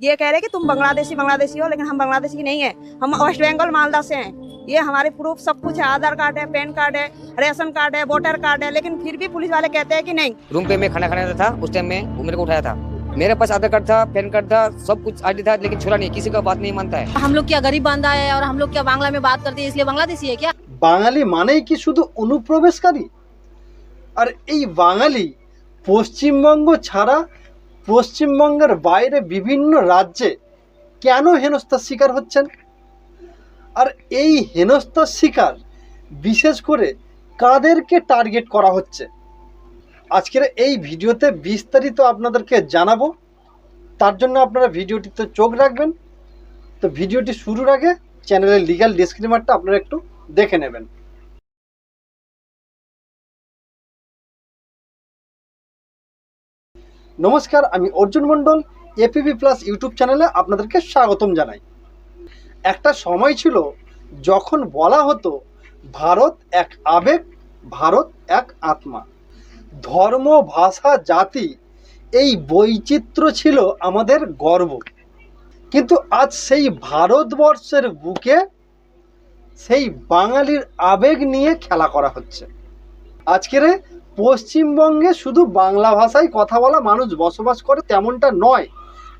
ये कह रहे हैं कि तुम बांग्लादेशी बांग्लादेशी हो लेकिन हम बांग्लादेशी नहीं है हम वेस्ट बंगाल मालदा से हैं ये हमारे प्रूफ सब कुछ है आधार कार्ड है पैन कार्ड है रेशन कार्ड है वोटर कार्ड है लेकिन फिर भी पुलिस वाले कहते हैं कि नहीं रूम पे मैं खाना खाने आता था उस टाइम में वो मेरे को उठाया था मेरे पास आधार कार्ड था पैन कार्ड था सब कुछ आईडी था लेकिन छोड़ा नहीं किसी का बात नहीं मानता है हम लोग क्या गरीब बांधा है और हम लोग क्या बांग्ला में बात करते हैं इसलिए बांग्लादेशी है क्या বাঙালি মানেই কি শুধু অনুপ্রবেশকারী আর এই বাঙালি পশ্চিমবঙ্গ ছাড়া পশ্চিমবঙ্গের বাইরে বিভিন্ন রাজ্যে কেন হেনস্থার শিকার হচ্ছেন? আর এই হেনস্থার শিকার বিশেষ করে কাদেরকে টার্গেট করা হচ্ছে? আজকের এই ভিডিওতে বিস্তারিত আপনাদেরকে জানাব। তার জন্য আপনারা ভিডিওটিতে চোখ রাখবেন। তো ভিডিওটি শুরুর আগে চ্যানেলের লিগাল ডিসক্রিমারটা আপনারা একটু দেখে নেবেন। নমস্কার, আমি Arjun Mondal ABP plus YouTube চ্যানেলে আপনাদেরকে স্বাগতম জানাই। একটা সময় ছিল যখন বলা হতো, ভারত এক আবেগ, ভারত এক আত্মা। ধর্ম, ভাষা, জাতি এই বৈচিত্র্য ছিল আমাদের গর্ব। কিন্তু আজ সেই ভারতবর্ষের বুকে সেই বাঙালির আবেগ নিয়ে খেলা করা হচ্ছে। আজকের পশ্চিমবঙ্গে শুধু বাংলা ভাষায় কথা বলা মানুষ বসবাস করে তেমনটা নয়।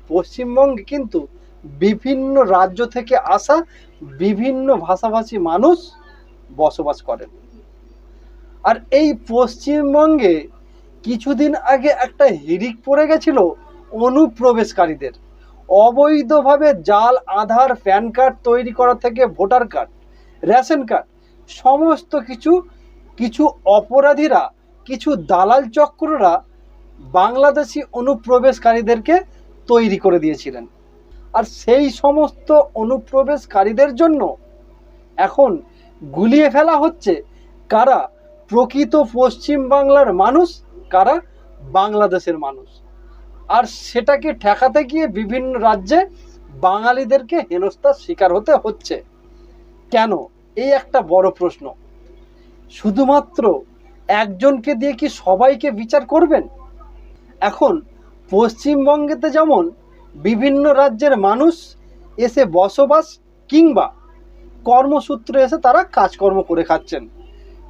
পশ্চিমবঙ্গে কিন্তু বিভিন্ন রাজ্য থেকে আসা বিভিন্ন ভাষাভাষী মানুষ বসবাস করেন। আর এই পশ্চিমবঙ্গে কিছুদিন আগে একটা হিরিক পড়ে গেছিল অনুপ্রবেশকারীদের। অবৈধভাবে জাল, আধার, প্যান কার্ড তৈরি করা থেকে ভোটার কার্ড, রেশন কার্ড, সমস্ত কিছু কিছু অপরাধীরা কিছু দালাল চক্ররা বাংলাদেশি অনুপ্রবেশকারীদেরকে তৈরি করে দিয়েছিলেন। আর সেই সমস্ত অনুপ্রবেশকারীদের জন্য এখন গুলিয়ে ফেলা হচ্ছে কারা প্রকৃত পশ্চিম বাংলার মানুষ, কারা বাংলাদেশের মানুষ। আর সেটাকে ঠেকাতে গিয়ে বিভিন্ন রাজ্যে বাঙালিদেরকে হেনস্থার শিকার হতে হচ্ছে। কেন? এই একটা বড় প্রশ্ন। শুধুমাত্র একজনকে দিয়ে কি সবাইকে বিচার করবেন? এখন পশ্চিমবঙ্গেতে যেমন বিভিন্ন রাজ্যের মানুষ এসে বসবাস কিংবা কর্মসূত্রে এসে তারা কাজকর্ম করে খাচ্ছেন।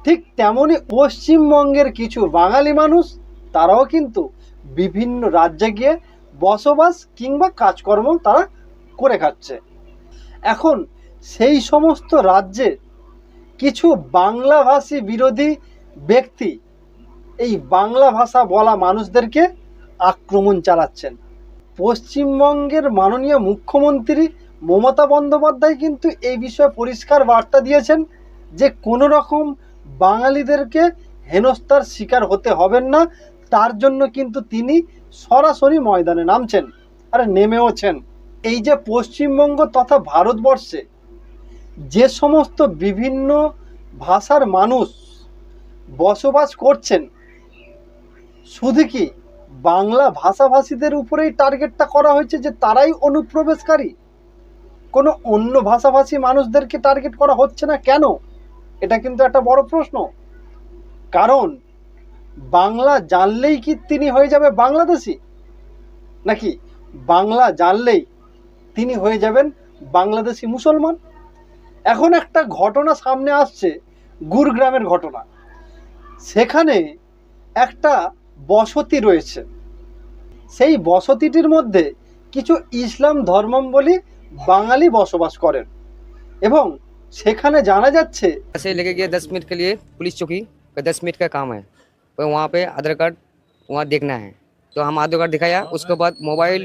ঠিক তেমনই পশ্চিমবঙ্গের কিছু বাঙালি মানুষ, তারাও কিন্তু বিভিন্ন রাজ্যে গিয়ে বসবাস কিংবা কাজকর্ম তারা করে খাচ্ছে। এখন সেই সমস্ত রাজ্যে কিছু বাংলাভাষী বিরোধী ব্যক্তি এই বাংলা ভাষা বলা মানুষদেরকে আক্রমণ চালাচ্ছেন। পশ্চিমবঙ্গের মাননীয় মুখ্যমন্ত্রী মমতা বন্দ্যোপাধ্যায় কিন্তু এই বিষয়ে পরিষ্কার বার্তা দিয়েছেন যে কোনো রকম বাঙালিদেরকে হেনস্থার শিকার হতে হবেন না, তার জন্য কিন্তু তিনি সরাসরি ময়দানে নামছেন আর নেমেওছেন। এই যে পশ্চিমবঙ্গ তথা ভারতবর্ষে যে সমস্ত বিভিন্ন ভাষার মানুষ বসবাস করছেন। শুধু কি বাংলা ভাষাভাষীদের উপরেই টার্গেটটা করা হয়েছে যে তারাই অনুপ্রবেশকারী? কোনো অন্য ভাষাভাষী মানুষদেরকে টার্গেট করা হচ্ছে না কেন? এটা কিন্তু একটা বড় প্রশ্ন। কারণ বাংলা জানলেই কি তিনি হয়ে যাবে বাংলাদেশি? নাকি বাংলা জানলেই তিনি হয়ে যাবেন বাংলাদেশি মুসলমান? এখন একটা ঘটনা সামনে আসছে, গুরগ্রামের ঘটনা। সেখানে একটা বসতি রয়েছে সেই বসতিটির মধ্যে কিছু ইসলাম ধর্মাবলী বাঙালি বসবাস করেন এবং সেখানে জানা যাচ্ছে ऐसे लेके गए दस मिनट के लिए पुलिस चौकी का दस मिनट का काम है तो वहाँ पे आधार कार्ड वहाँ देखना है तो हम आधार कार्ड दिखाया उसके बाद mobile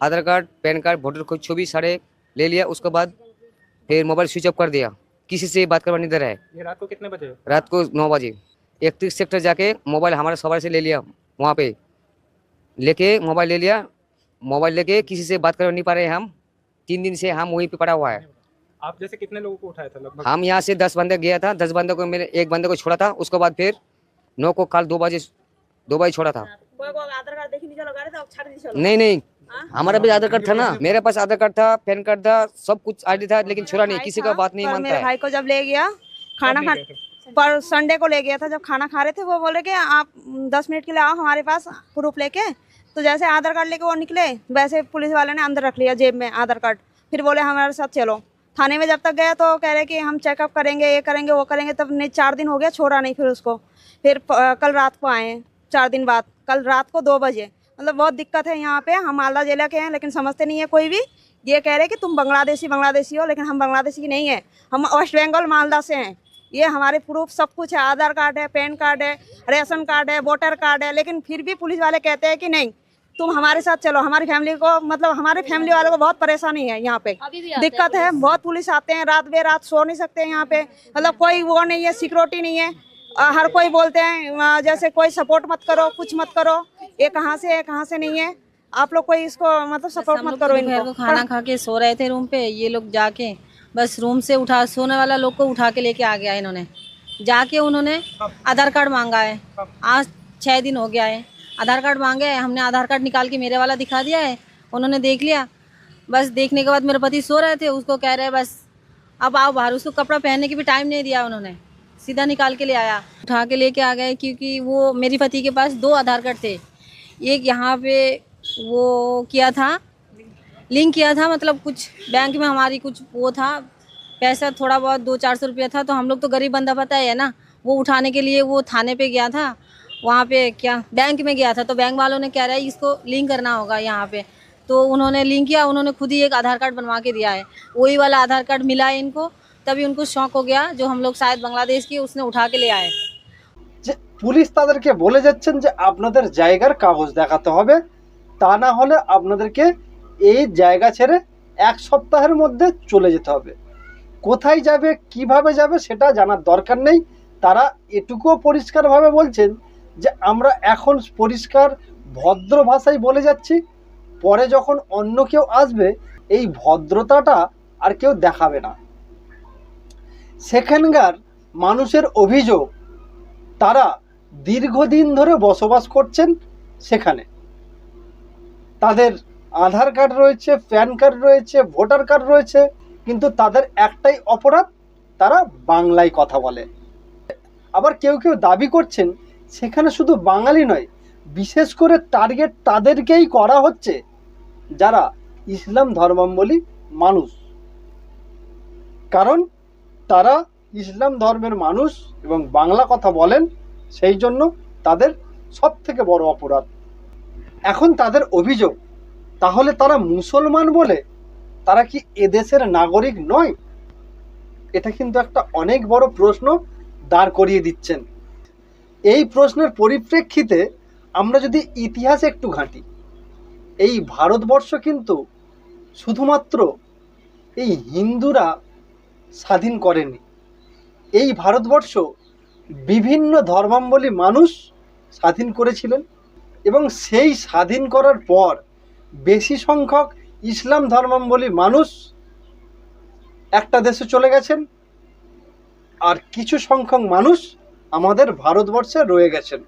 Aadhaar card PAN card voter को छवि सारे ले लिया उसके बाद फिर मोबाइल स्विच ऑफ कर दिया किसी से बात करवा नहीं दे रहा है ये रात को कितने बजे रात को नौ बजे इकतीस सेक्टर जाके मोबाइल हमारे सवार से ले लिया वहाँ पे। लेके मोबाइल ले लिया। मोबाइल लेके किसी से बात कर नहीं पा रहे हम। तीन दिन से हम वहीं पे पड़ा हुआ है। आप जैसे कितने लोगों को उठाया था लगभग? हम यहाँ से दस बंदे गया था। दस बंदे को मेरे एक बंदे को छोड़ा था। उसके बाद फिर नौ को कल दो बजे दो बजे छोड़ा था। आधार कार्ड देखी चलो गाड़ी तो छाड़ दी चलो। नहीं नहीं। हाँ? हमारा भी आधार कार्ड था ना। मेरे पास आधार कार्ड था पैन कार्ड था सब कुछ आईडी था लेकिन छोड़ा नहीं। किसी का बात नहीं मानता भाई को जब ले गया खाना खा? पर संडे को ले गया था, जब खाना खा रहे थे, वो बोले कि आप दस मिनट के लिए आओ हमारे पास प्रूफ लेके। तो जैसे आधार कार्ड लेके वो निकले, वैसे पुलिस वाले ने अंदर रख लिया जेब में आधार कार्ड। फिर बोले हमारे साथ चलो। थाने में जब तक गया तो कह रहे कि हम चेकअप करेंगे, ये करेंगे, वो करेंगे, तब नहीं, चार दिन हो गया, छोड़ा नहीं फिर उसको। फिर कल रात को आए, चार दिन बाद, कल रात को दो बजे। मतलब बहुत दिक्कत है यहाँ पे, हम मालदा जिला के हैं, लेकिन समझते नहीं है कोई भी। ये कह रहे कि तुम बांग्लादेशी बांग्लादेशी हो, लेकिन हम बांग्लादेशी नहीं है। हम वेस्ट बंगाल मालदा से हैं। ये हमारे प्रूफ सब कुछ है आधार कार्ड है पैन कार्ड है रेशन कार्ड है वोटर कार्ड है लेकिन फिर भी पुलिस वाले कहते हैं कि नहीं तुम हमारे साथ चलो हमारी फैमिली को मतलब हमारे फैमिली वालों को बहुत परेशानी है यहाँ पे। अभी भी आते हैं दिक्कत है बहुत पुलिस आते हैं रात बे रात सो नहीं सकते हैं यहाँ पे। मतलब कोई वो नहीं है सिक्योरिटी नहीं है। हर कोई बोलते हैं जैसे कोई सपोर्ट मत करो कुछ मत करो। ये कहाँ से है कहाँ से नहीं है? आप लोग कोई इसको मतलब सपोर्ट मत करो इनको। खाना खा के सो रहे थे रूम पे ये लोग जाके बस रूम से उठा, सोने वाला लोग को उठा के लेके आ गया है इन्होंने। जाके उन्होंने आधार कार्ड मांगा है। आज छः दिन हो गया है। आधार कार्ड मांगे हैं, हमने आधार कार्ड निकाल के मेरे वाला दिखा दिया है। उन्होंने देख लिया। बस देखने के बाद मेरे पति सो रहे थे, उसको कह रहे बस, अब आओ बाहर। उसको कपड़ा पहनने की भी टाइम नहीं दिया उन्होंने। सीधा निकाल के ले आया। उठा के लेके आ गए, क्योंकि वो मेरी पति के पास दो आधार कार्ड थे। एक यहाँ पे वो किया था लिंक किया था मतलब कुछ बैंक में हमारी कुछ वो था पैसा थोड़ा बहुत दो चार सौ रुपया था तो हम लोग तो गरीब बंदा पता है ना वो उठाने के लिए वो थाने पे गया था वहाँ पे क्या बैंक में गया था तो बैंक वालों ने कह रहा है इसको लिंक करना होगा यहाँ पे तो उन्होंने लिंक किया उन्होंने खुद ही एक आधार कार्ड बनवा के दिया है वही वाला आधार कार्ड मिला है इनको तभी उनको शौक हो गया जो हम लोग शायद बांग्लादेश की उसने उठा के ले आए যে পুলিশ তাদেরকে বলে যাচ্ছেন যে আপনাদের জায়গার কাগজ দেখাতে হবে তা না হলে আপনাদেরকে এই জায়গা ছেড়ে এক সপ্তাহের মধ্যে চলে যেতে হবে। কোথায় যাবে, কীভাবে যাবে সেটা জানার দরকার নেই। তারা এটুকুও পরিষ্কারভাবে বলছেন যে, আমরা এখন পরিষ্কার, ভদ্র ভাষায় বলে যাচ্ছি। পরে যখন অন্য কেউ আসবে, এই ভদ্রতাটা আর কেউ দেখাবে না। সেখানকার মানুষের অভিযোগ, তারা দীর্ঘদিন ধরে বসবাস করছেন সেখানে। তাদের আধার কার্ড রয়েছে, প্যান কার্ড রয়েছে, ভোটার কার্ড রয়েছে, কিন্তু তাদের একটাই অপরাধ, তারা বাংলায় কথা বলে। আবার কেউ কেউ দাবি করছেন, সেখানে শুধু বাঙালি নয়, বিশেষ করে টার্গেট তাদেরকেই করা হচ্ছে, যারা ইসলাম ধর্মাবলম্বী মানুষ। কারণ তারা ইসলাম ধর্মের মানুষ এবং বাংলা কথা বলেন, সেই জন্য তাদের সব থেকে বড় অপরাধ। এখন তাদের অভিযোগ তাহলে তারা মুসলমান বলে তারা কি এদেশের নাগরিক নয়? এটা কিন্তু একটা অনেক বড় প্রশ্ন দাঁড় করিয়ে দিচ্ছেন। এই প্রশ্নের পরিপ্রেক্ষিতে আমরা যদি ইতিহাস একটু ঘাঁটি, এই ভারতবর্ষ কিন্তু শুধুমাত্র এই হিন্দুরা স্বাধীন করেনি। এই ভারতবর্ষ বিভিন্ন ধর্মাবলম্বী মানুষ স্বাধীন করেছিলেন এবং সেই স্বাধীন করার পর বেশি সংখ্যক ইসলাম ধর্মাবলম্বী মানুষ একটা দেশে চলে গেছেন, আর কিছু সংখ্যক মানুষ আমাদের ভারতবর্ষে রয়ে গেছেন।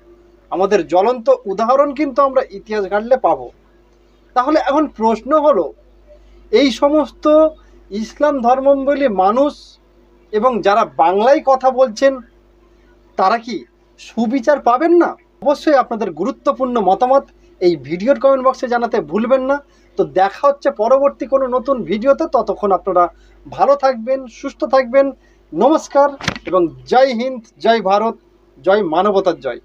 আমাদের জ্বলন্ত উদাহরণ কিন্তু আমরা ইতিহাস ঘাটলে পাবো। তাহলে এখন প্রশ্ন হলো, এই সমস্ত ইসলাম ধর্মাবলম্বী মানুষ এবং যারা বাংলায় কথা বলছেন, তারা কি সুবিচার পাবেন না? অবশ্যই আপনাদের গুরুত্বপূর্ণ মতামত এই ভিডিওর কমেন্ট বক্সে জানাতে ভুলবেন না। তো দেখা হচ্ছে পরবর্তী কোনো নতুন ভিডিওতে। ততক্ষণ আপনারা ভালো থাকবেন, সুস্থ থাকবেন। নমস্কার এবং জয় হিন্দ, জয় ভারত, জয় মানবতার জয়।